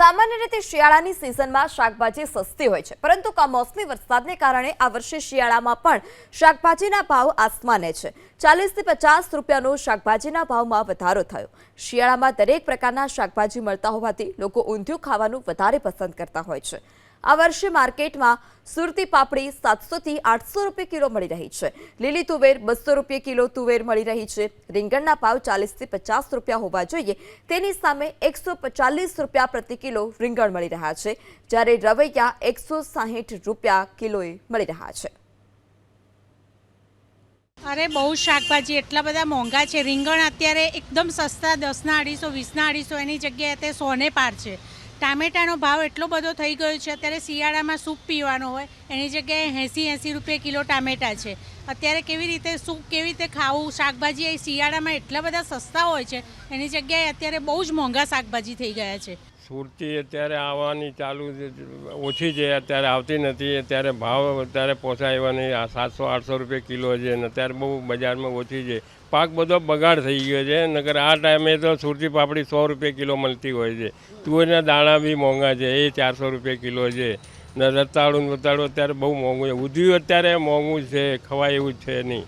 સામાન્ય રીતે શિયાળાની સિઝનમાં શાકભાજી સસ્તી હોય છે, પરંતુ કમોસમી વરસાદને કારણે આ વર્ષે શિયાળામાં પણ શાકભાજીના ભાવ આસમાને છે. ચાલીસથી પચાસ રૂપિયાનો શાકભાજીના ભાવમાં વધારો થયો. શિયાળામાં દરેક પ્રકારના શાકભાજી મળતા હોવાથી લોકો ઊંધિયું ખાવાનું વધારે પસંદ કરતા હોય છે. આ વર્ષે માર્કેટમાં સુરતી પાપડી સાતસોથી આઠસો રૂપિયા કિલો મળી રહી છે. લીલી તુવેર બસો રૂપિયા કિલો તુવેર મળી રહી છે. રીંગણના ભાવ ચાલીસથી પચાસ રૂપિયા હોવા જોઈએ. તેની સામે એકસો પચાલીસ રૂપિયા પ્રતિ કિલો રીંગણ મળી રહ્યા છે, જ્યારે રવૈયા એકસો સાહીઠ રૂપિયા કિલોએ મળી રહ્યા છે. અરે બહુ શાકભાજી, એટલા બધા મોંઘા છે. રીંગણ અત્યારે એકદમ સસ્તા, દસના અઢીસો, વીસના અઢીસો, એની જગ્યાએ તે સોને પાર છે. ટામેટાનો ભાવ એટલો બધો થઈ ગયો છે, અત્યારે શિયાળામાં સૂપ પીવાનો હોય, એની જગ્યાએ એંસી એંસી રૂપિયા કિલો ટામેટા છે. અત્યારે કેવી રીતે સૂપ કેવી રીતે ખાવું, શાકભાજી એ શિયાળામાં એટલા બધા સસ્તા હોય છે, એની જગ્યાએ અત્યારે બહુ જ મોંઘા શાકભાજી થઈ ગયા છે. સુરતી અત્યારે આવવાની ચાલુ ઓછી છે, અત્યારે આવતી નથી, અત્યારે ભાવ અત્યારે પોસાય એવા નહીં આ સાતસો, આઠસો રૂપિયા કિલો છે અને અત્યારે બહુ બજારમાં ઓછી છે. પાક બધો બગાડ થઈ ગયો છે, નકર આ ટાઈમે તો સુરતી પાપડી સો રૂપિયા કિલો મળતી હોય છે. તુવેરના દાણા બી મોંઘા છે, એ ચારસો રૂપિયા કિલો છે. ને રતાળું ને બતાળું અત્યારે બહુ મોંઘું છે. ઉધ્યું અત્યારે મોંઘું છે, ખવાય એવું જ છે નહીં.